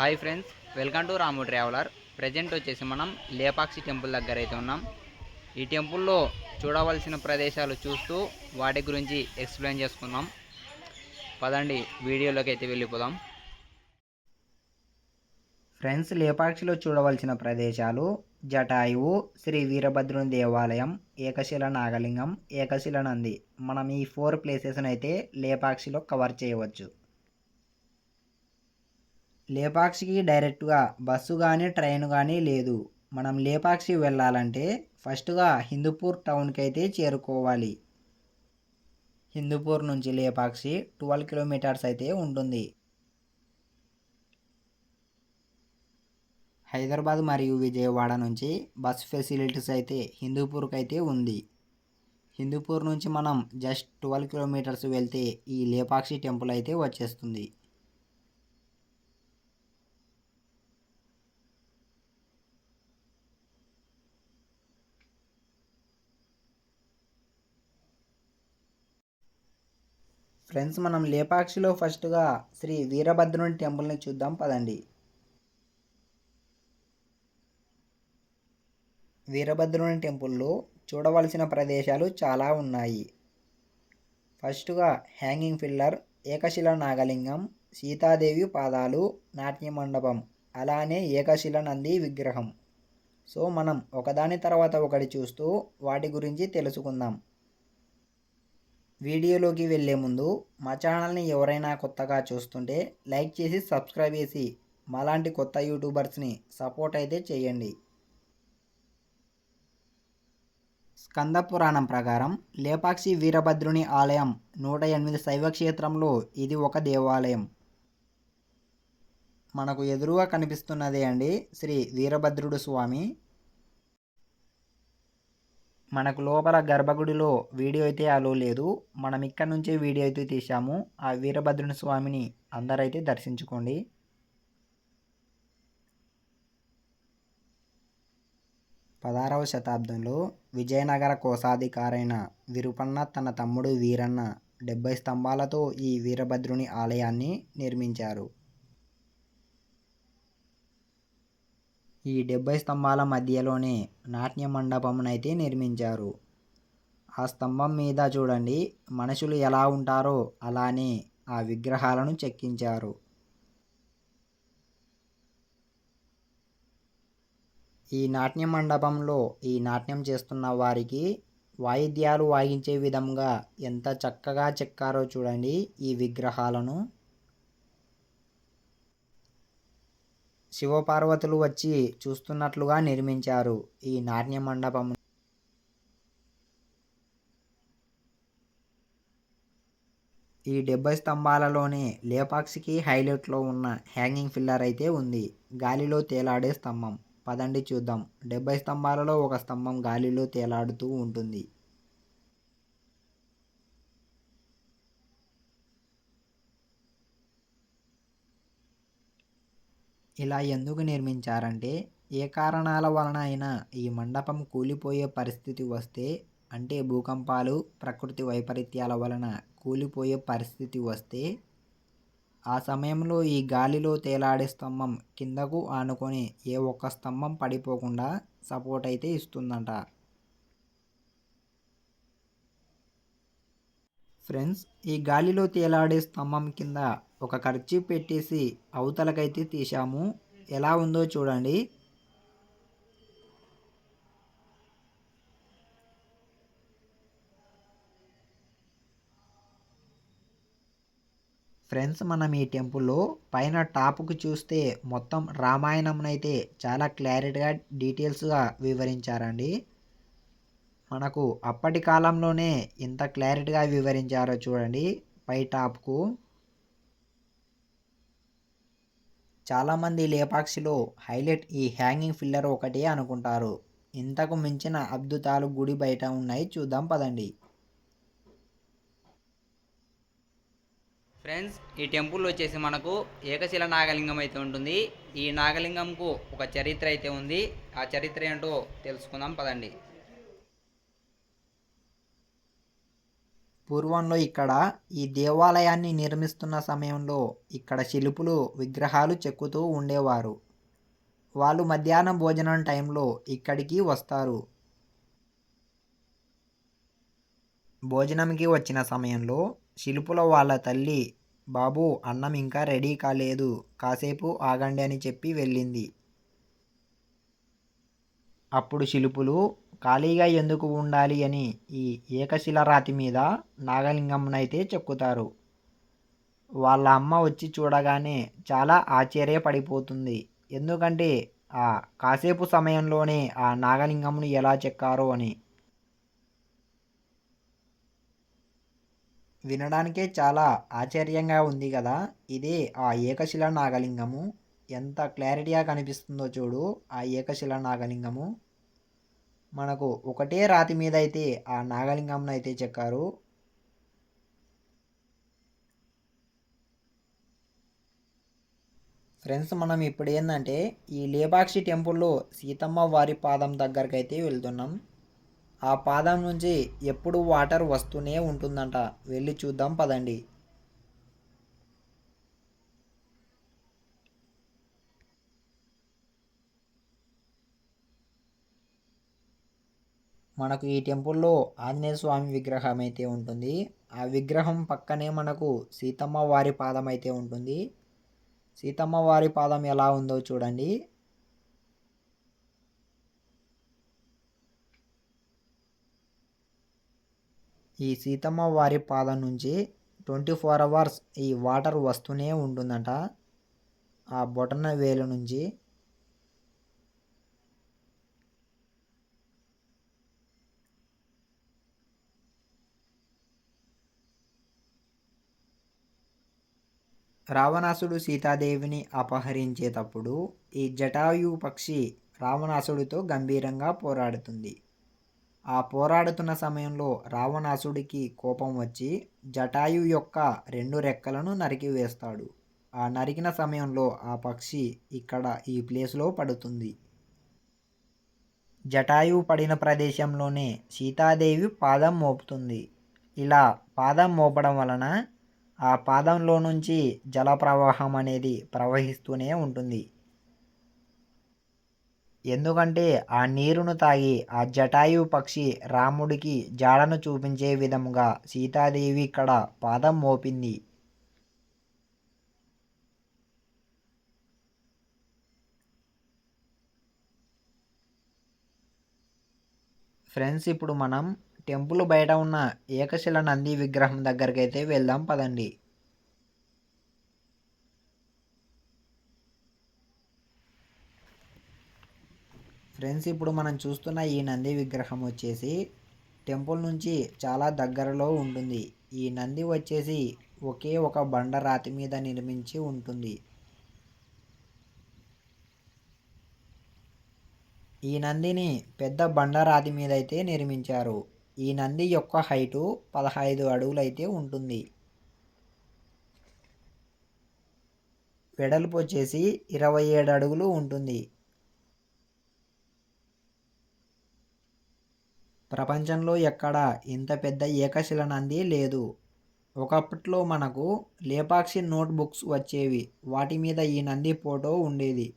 Hi friends welcome to Ramu traveller. Present వచ్చేసి మనం Lepakshi temple దగ్గర అయితే ఉన్నాం. ఈ టెంపుల్లో చూడవలసిన ప్రదేశాలు చూస్తూ వాటి గురించి ఎక్స్ప్లెయిన్ చేసుకుందాం. పదండి వీడియోలోకి అయితే వెళ్ళిపోదాం. ఫ్రెండ్స్ లేపాక్షిలో చూడవలసిన ప్రదేశాలు జటాయువు శ్రీ వీరభద్రుని దేవాలయం ఏకశిల నాగలింగం ఏకశిల నంది. మనం ఈ ఫోర్ ప్లేసెస్ని అయితే లేపాక్షిలో కవర్ చేయవచ్చు. లేపాక్షికి డైరెక్ట్గా బస్సు కానీ ట్రైన్ కానీ లేదు. మనం లేపాక్షి వెళ్ళాలంటే ఫస్ట్గా హిందూపూర్ టౌన్కి అయితే చేరుకోవాలి. హిందూపూర్ నుంచి లేపాక్షి ట్వెల్వ్ కిలోమీటర్స్ అయితే ఉంటుంది. హైదరాబాద్ మరియు విజయవాడ నుంచి బస్ ఫెసిలిటీస్ అయితే హిందూపూర్కి అయితే ఉంది. హిందూపూర్ నుంచి మనం జస్ట్ ట్వెల్వ్ కిలోమీటర్స్ వెళ్తే ఈ లేపాక్షి టెంపుల్ అయితే వచ్చేస్తుంది. ఫ్రెండ్స్ మనం లేపాక్షిలో ఫస్ట్గా శ్రీ వీరభద్రుని టెంపుల్ని చూద్దాం పదండి. వీరభద్రుని టెంపుల్లో చూడవలసిన ప్రదేశాలు చాలా ఉన్నాయి. ఫస్ట్గా హ్యాంగింగ్ పిల్లర్ ఏకశిల నాగలింగం సీతాదేవి పాదాలు నాట్య మండపం అలానే ఏకశిల నంది విగ్రహం. సో మనం ఒకదాని తర్వాత ఒకటి చూస్తూ వాటి గురించి తెలుసుకుందాం. వీడియోలోకి వెళ్ళే ముందు మా ఛానల్ని ఎవరైనా కొత్తగా చూస్తుంటే లైక్ చేసి సబ్స్క్రైబ్ చేసి మాలాంటి కొత్త యూట్యూబర్స్ని సపోర్ట్ అయితే చేయండి. స్కంద పురాణం ప్రకారం లేపాక్షి వీరభద్రుని ఆలయం నూట ఎనిమిది శైవ క్షేత్రంలో ఇది ఒక దేవాలయం. మనకు ఎదురుగా కనిపిస్తున్నదే అండి శ్రీ వీరభద్రుడు స్వామి. మనకు లోపల గర్భగుడిలో వీడియో అయితే అలో లేదు. మనం ఇక్కడ నుంచే వీడియో అయితే తీసాము ఆ వీరభద్రుని స్వామిని అందరైతే దర్శించుకోండి. పదహారవ శతాబ్దంలో విజయనగర కోశాధికారైన విరుపన్న తన తమ్ముడు వీరన్న డెబ్బై స్తంభాలతో ఈ వీరభద్రుని ఆలయాన్ని నిర్మించారు. ఈ డెబ్బై స్తంభాల మధ్యలోనే నాట్య మండపంనైతే నిర్మించారు. ఆ స్తంభం మీద చూడండి మనుషులు ఎలా ఉంటారో అలానే ఆ విగ్రహాలను చెక్కించారు. ఈ నాట్య మండపంలో ఈ నాట్యం చేస్తున్న వారికి వాయిద్యాలు వాయించే విధంగా ఎంత చక్కగా చెక్కారో చూడండి ఈ విగ్రహాలను. శివపార్వతులు వచ్చి చూస్తున్నట్లుగా నిర్మించారు ఈ నాట్య మండపం ఈ డెబ్బై స్తంభాలలోనే లేపాక్షికి హైలైట్లో ఉన్న హ్యాంగింగ్ ఫిల్లర్ అయితే ఉంది. గాలిలో తేలాడే స్తంభం. పదండి చూద్దాం. డెబ్బై స్తంభాలలో ఒక స్తంభం గాలిలో తేలాడుతూ ఉంటుంది. ఇలా ఎందుకు నిర్మించారంటే ఏ కారణాల వలన అయినా ఈ మండపం కూలిపోయే పరిస్థితి వస్తే అంటే భూకంపాలు ప్రకృతి వైపరీత్యాల వలన కూలిపోయే పరిస్థితి వస్తే ఆ సమయంలో ఈ గాలిలో తేలాడే స్తంభం కిందకు ఆనుకొని ఏ ఒక్క స్తంభం పడిపోకుండా సపోర్ట్ అయితే ఇస్తుందంట. ఫ్రెండ్స్ ఈ గాలిలో తేలాడే స్తంభం కింద ఒక ఖర్చు పెట్టేసి అవతలకైతే తీసాము ఎలా ఉందో చూడండి. ఫ్రెండ్స్ మనం ఈ టెంపుల్లో పైన టాప్కు చూస్తే మొత్తం రామాయణంనైతే చాలా క్లారిటీగా డీటెయిల్స్గా వివరించారండి. మనకు అప్పటి కాలంలోనే ఇంత క్లారిటీగా వివరించారో చూడండి. పై టాప్కు. చాలామంది లేపాక్షిలో హైలైట్ ఈ హ్యాంగింగ్ ఫిల్లర్ ఒకటే అనుకుంటారు. ఇంతకు మించిన అద్భుతాలు గుడి బయట ఉన్నాయి చూద్దాం పదండి. ఫ్రెండ్స్ ఈ టెంపుల్ వచ్చేసి మనకు ఏకశిల నాగలింగం అయితే ఉంటుంది. ఈ నాగలింగంకు ఒక చరిత్ర అయితే ఉంది. ఆ చరిత్ర ఏంటో తెలుసుకుందాం పదండి. పూర్వంలో ఇక్కడ ఈ దేవాలయాన్ని నిర్మిస్తున్న సమయంలో ఇక్కడ శిల్పులు విగ్రహాలు చెక్కుతూ ఉండేవారు. వాళ్ళు మధ్యాహ్నం భోజనం టైంలో ఇక్కడికి వస్తారు. భోజనంకి వచ్చిన సమయంలో శిల్పుల వాళ్ళ తల్లి బాబు అన్నం ఇంకా రెడీ కాలేదు. కాసేపు ఆగండి అని చెప్పి వెళ్ళింది. అప్పుడు శిల్పులు ఖాళీగా ఎందుకు ఉండాలి అని ఈ ఏకశిల రాతి మీద నాగలింగంనైతే చెక్కుతారు. వాళ్ళ అమ్మ వచ్చి చూడగానే చాలా ఆశ్చర్యపడిపోతుంది. ఎందుకంటే ఆ కాసేపు సమయంలోనే ఆ నాగలింగంను ఎలా చెక్కారో అని. వినడానికే చాలా ఆశ్చర్యంగా ఉంది కదా. ఇదే ఆ ఏకశిల నాగలింగము. ఎంత క్లారిటీగా కనిపిస్తుందో చూడు ఆ ఏకశిల నాగలింగము. మనకు ఒకటే రాతి మీద అయితే ఆ నాగలింగంను అయితే చెక్కారు. ఫ్రెండ్స్ మనం ఇప్పుడు ఏంటంటే ఈ లేపాక్షి టెంపుల్లో సీతమ్మ వారి పాదం దగ్గరకు అయితే వెళ్తున్నాం. ఆ పాదం నుంచి ఎప్పుడు వాటర్ వస్తూనే ఉంటుందంట. వెళ్ళి చూద్దాం పదండి. మనకు ఈ టెంపుల్లో ఆంజనేయ స్వామి విగ్రహం అయితే ఉంటుంది. ఆ విగ్రహం పక్కనే మనకు సీతమ్మ వారి పాదం అయితే ఉంటుంది. సీతమ్మ వారి పాదం ఎలా ఉందో చూడండి. ఈ సీతమ్మ వారి పాదం నుంచి ట్వంటీ ఫోర్ అవర్స్ ఈ వాటర్ వస్తూనే ఉంటుందంట. ఆ బొటన వేలు నుంచి రావణాసుడు సీతాదేవిని అపహరించేటప్పుడు ఈ జటాయు పక్షి రావణాసుడితో గంభీరంగా పోరాడుతుంది. ఆ పోరాడుతున్న సమయంలో రావణాసుడికి కోపం వచ్చి జటాయు యొక్క రెండు రెక్కలను నరికివేస్తాడు ఆ నరికిన సమయంలో ఆ పక్షి ఇక్కడ ఈ ప్లేస్లో పడుతుంది. జటాయు పడిన ప్రదేశంలోనే సీతాదేవి పాదం మోపుతుంది. ఇలా పాదం మోపడం వలన ఆ పాదంలో నుంచి జల ప్రవాహం అనేది ప్రవహిస్తూనే ఉంటుంది. ఎందుకంటే ఆ నీరును తాగి ఆ జటాయు పక్షి రాముడికి జాడను చూపించే విధముగా సీతాదేవి ఇక్కడ పాదం మోపింది. ఫ్రెండ్స్ ఇప్పుడు మనం టెంపుల్ బయట ఉన్న ఏకశిల నంది విగ్రహం దగ్గరికి అయితే వెళ్దాం పదండి. ఫ్రెండ్స్ ఇప్పుడు మనం చూస్తున్న ఈ నంది విగ్రహం వచ్చేసి టెంపుల్ నుంచి చాలా దగ్గరలో ఉంటుంది. ఈ నంది వచ్చేసి ఒకే ఒక బండ రాతి మీద నిర్మించి ఉంటుంది. ఈ నందిని పెద్ద బండరాతి మీద అయితే నిర్మించారు. ఈ నంది యొక్క హైటు పదహైదు అడుగులైతే ఉంటుంది. వెడల్పు వచ్చేసి ఇరవై ఏడు అడుగులు ఉంటుంది. ప్రపంచంలో ఎక్కడ ఇంత పెద్ద ఏకశిల నంది లేదు. ఒకప్పట్లో మనకు లేపాక్షి నోట్ బుక్స్ వచ్చేవి. వాటి మీద ఈ నంది ఫోటో ఉండేది.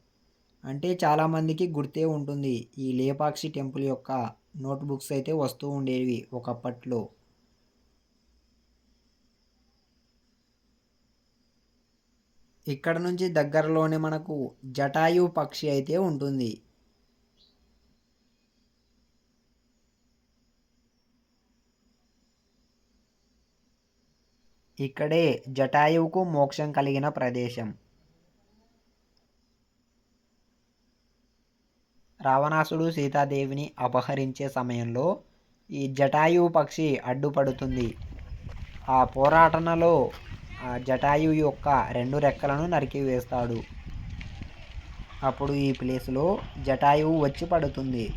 అంటే చాలామందికి గుర్తే ఉంటుంది ఈ లేపాక్షి టెంపుల్ యొక్క నోట్బుక్స్ అయితే వస్తూ ఉండేవి ఒకప్పట్లో. ఇక్కడ నుంచి దగ్గరలోనే మనకు జటాయు పక్షి అయితే ఉంటుంది. ఇక్కడే జటాయువుకు మోక్షం కలిగిన ప్రదేశం. రావణాసుడు సీతాదేవిని అపహరించే సమయంలో ఈ జటాయు పక్షి అడ్డుపడుతుంది. ఆ పోరాటనలో ఆ జటాయు యొక్క రెండు రెక్కలను నరికివేస్తాడు. అప్పుడు ఈ ప్లేస్లో జటాయువు వచ్చి పడుతుంది.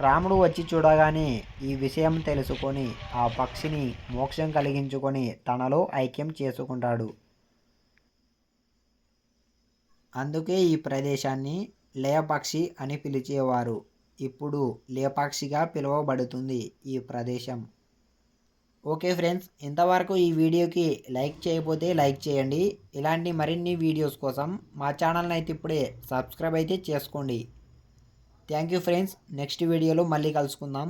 రాముడు వచ్చి చూడగానే ఈ విషయం తెలుసుకొని ఆ పక్షిని మోక్షం కలిగించుకొని తనలో ఐక్యం చేసుకుంటాడు. అందుకే ఈ ప్రదేశాన్ని లేయపాక్షి అని పిలిచేవారు. ఇప్పుడు లేపాక్షిగా పిలువబడుతుంది ఈ ప్రదేశం. ఓకే ఫ్రెండ్స్ ఇంతవరకు ఈ వీడియోకి లైక్ చేయకపోతే లైక్ చేయండి. ఇలాంటి మరిన్ని వీడియోస్ కోసం మా ఛానల్ని అయితే ఇప్పుడే సబ్స్క్రైబ్ అయితే చేసుకోండి. థ్యాంక్ యూ ఫ్రెండ్స్ నెక్స్ట్ వీడియోలో మళ్ళీ కలుసుకుందాం.